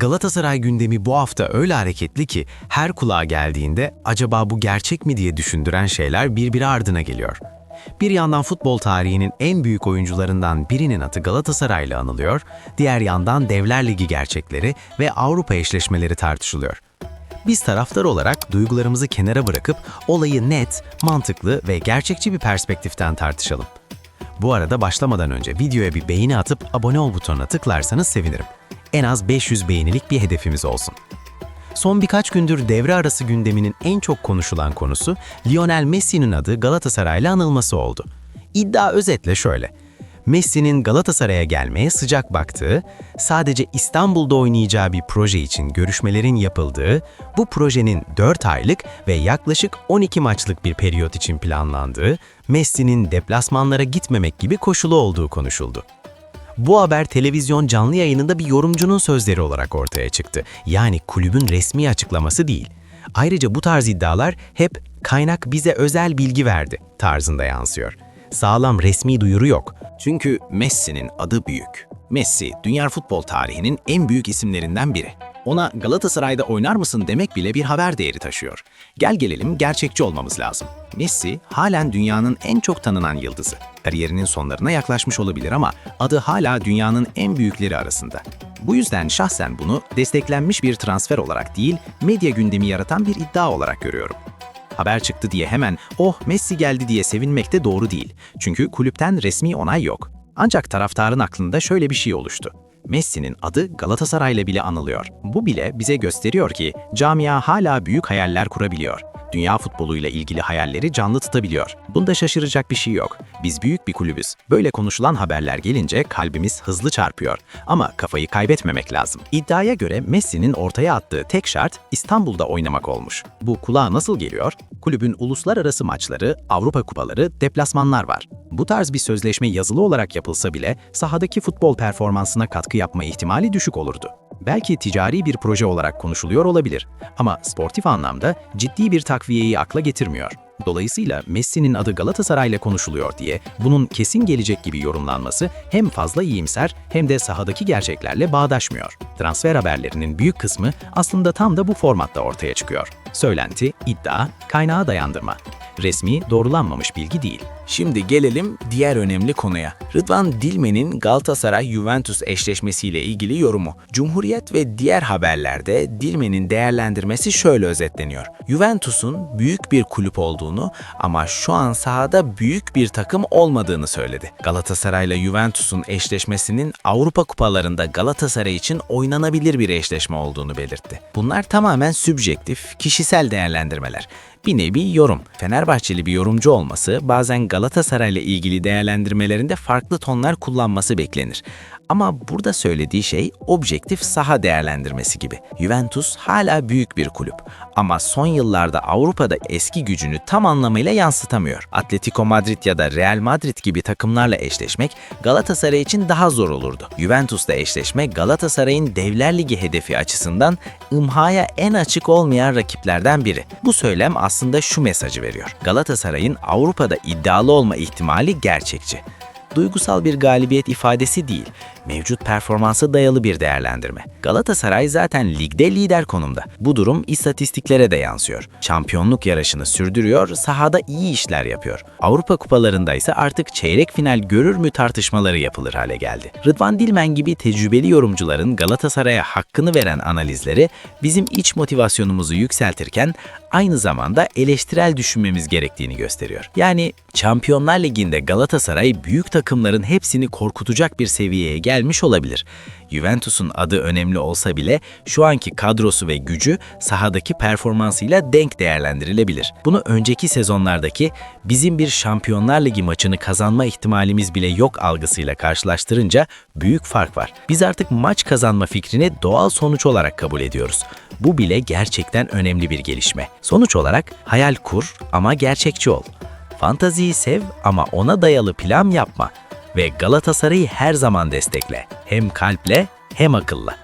Galatasaray gündemi bu hafta öyle hareketli ki her kulağa geldiğinde acaba bu gerçek mi diye düşündüren şeyler birbiri ardına geliyor. Bir yandan futbol tarihinin en büyük oyuncularından birinin adı Galatasaray'la anılıyor, diğer yandan Devler Ligi gerçekleri ve Avrupa eşleşmeleri tartışılıyor. Biz taraftar olarak duygularımızı kenara bırakıp olayı net, mantıklı ve gerçekçi bir perspektiften tartışalım. Bu arada başlamadan önce videoya bir beğeni atıp abone ol butonuna tıklarsanız sevinirim. En az 500 beğenilik bir hedefimiz olsun. Son birkaç gündür devre arası gündeminin en çok konuşulan konusu Lionel Messi'nin adı Galatasaray'la anılması oldu. İddia özetle şöyle. Messi'nin Galatasaray'a gelmeye sıcak baktığı, sadece İstanbul'da oynayacağı bir proje için görüşmelerin yapıldığı, bu projenin 4 aylık ve yaklaşık 12 maçlık bir periyot için planlandığı, Messi'nin deplasmanlara gitmemek gibi koşulu olduğu konuşuldu. Bu haber televizyon canlı yayınında bir yorumcunun sözleri olarak ortaya çıktı. Yani kulübün resmi açıklaması değil. Ayrıca bu tarz iddialar hep kaynak bize özel bilgi verdi tarzında yansıyor. Sağlam resmi duyuru yok. Çünkü Messi'nin adı büyük. Messi, dünya futbol tarihinin en büyük isimlerinden biri. Ona Galatasaray'da oynar mısın demek bile bir haber değeri taşıyor. Gel gelelim gerçekçi olmamız lazım. Messi halen dünyanın en çok tanınan yıldızı. Kariyerinin sonlarına yaklaşmış olabilir ama adı hala dünyanın en büyükleri arasında. Bu yüzden şahsen bunu desteklenmiş bir transfer olarak değil, medya gündemi yaratan bir iddia olarak görüyorum. Haber çıktı diye hemen oh Messi geldi diye sevinmek de doğru değil. Çünkü kulüpten resmi onay yok. Ancak taraftarın aklında şöyle bir şey oluştu. Messi'nin adı Galatasaray'la bile anılıyor. Bu bile bize gösteriyor ki camia hala büyük hayaller kurabiliyor. Dünya futboluyla ilgili hayalleri canlı tutabiliyor. Bunda şaşıracak bir şey yok. Biz büyük bir kulübüz. Böyle konuşulan haberler gelince kalbimiz hızlı çarpıyor. Ama kafayı kaybetmemek lazım. İddiaya göre Messi'nin ortaya attığı tek şart İstanbul'da oynamak olmuş. Bu kulağa nasıl geliyor? Kulübün uluslararası maçları, Avrupa kupaları, deplasmanlar var. Bu tarz bir sözleşme yazılı olarak yapılsa bile sahadaki futbol performansına katkı yapma ihtimali düşük olurdu. Belki ticari bir proje olarak konuşuluyor olabilir ama sportif anlamda ciddi bir takviyeyi akla getirmiyor. Dolayısıyla Messi'nin adı Galatasaray'la konuşuluyor diye bunun kesin gelecek gibi yorumlanması hem fazla iyimser hem de sahadaki gerçeklerle bağdaşmıyor. Transfer haberlerinin büyük kısmı aslında tam da bu formatta ortaya çıkıyor. Söylenti, iddia, kaynağa dayandırma. Resmi, doğrulanmamış bilgi değil. Şimdi gelelim diğer önemli konuya. Rıdvan Dilmen'in Galatasaray-Juventus eşleşmesiyle ilgili yorumu. Cumhuriyet ve diğer haberlerde Dilmen'in değerlendirmesi şöyle özetleniyor. Juventus'un büyük bir kulüp olduğunu ama şu an sahada büyük bir takım olmadığını söyledi. Galatasaray'la Juventus'un eşleşmesinin Avrupa kupalarında Galatasaray için oynanabilir bir eşleşme olduğunu belirtti. Bunlar tamamen sübjektif, kişisel değerlendirmeler. Bir nevi yorum. Fenerbahçeli bir yorumcu olması bazen Galatasaray'la ilgili değerlendirmelerinde farklı tonlar kullanması beklenir. Ama burada söylediği şey objektif saha değerlendirmesi gibi. Juventus hala büyük bir kulüp ama son yıllarda Avrupa'da eski gücünü tam anlamıyla yansıtamıyor. Atletico Madrid ya da Real Madrid gibi takımlarla eşleşmek Galatasaray için daha zor olurdu. Juventus'la eşleşme Galatasaray'ın Devler Ligi hedefi açısından imhaya en açık olmayan rakiplerden biri. Bu söylem aslında şu mesajı veriyor. Galatasaray'ın Avrupa'da iddialı olma ihtimali gerçekçi duygusal bir galibiyet ifadesi değil, mevcut performansa dayalı bir değerlendirme. Galatasaray zaten ligde lider konumda. Bu durum istatistiklere de yansıyor. Şampiyonluk yarışını sürdürüyor, sahada iyi işler yapıyor. Avrupa kupalarında ise artık çeyrek final görür mü tartışmaları yapılır hale geldi. Rıdvan Dilmen gibi tecrübeli yorumcuların Galatasaray'a hakkını veren analizleri bizim iç motivasyonumuzu yükseltirken aynı zamanda eleştirel düşünmemiz gerektiğini gösteriyor. Yani Şampiyonlar Ligi'nde Galatasaray büyük takımların hepsini korkutacak bir seviyeye gelmiş olabilir. Juventus'un adı önemli olsa bile şu anki kadrosu ve gücü sahadaki performansıyla denk değerlendirilebilir. Bunu önceki sezonlardaki bizim bir Şampiyonlar Ligi maçını kazanma ihtimalimiz bile yok algısıyla karşılaştırınca büyük fark var. Biz artık maç kazanma fikrini doğal sonuç olarak kabul ediyoruz. Bu bile gerçekten önemli bir gelişme. Sonuç olarak hayal kur ama gerçekçi ol. Fantaziyi sev ama ona dayalı plan yapma ve Galatasaray'ı her zaman destekle. Hem kalple hem akılla.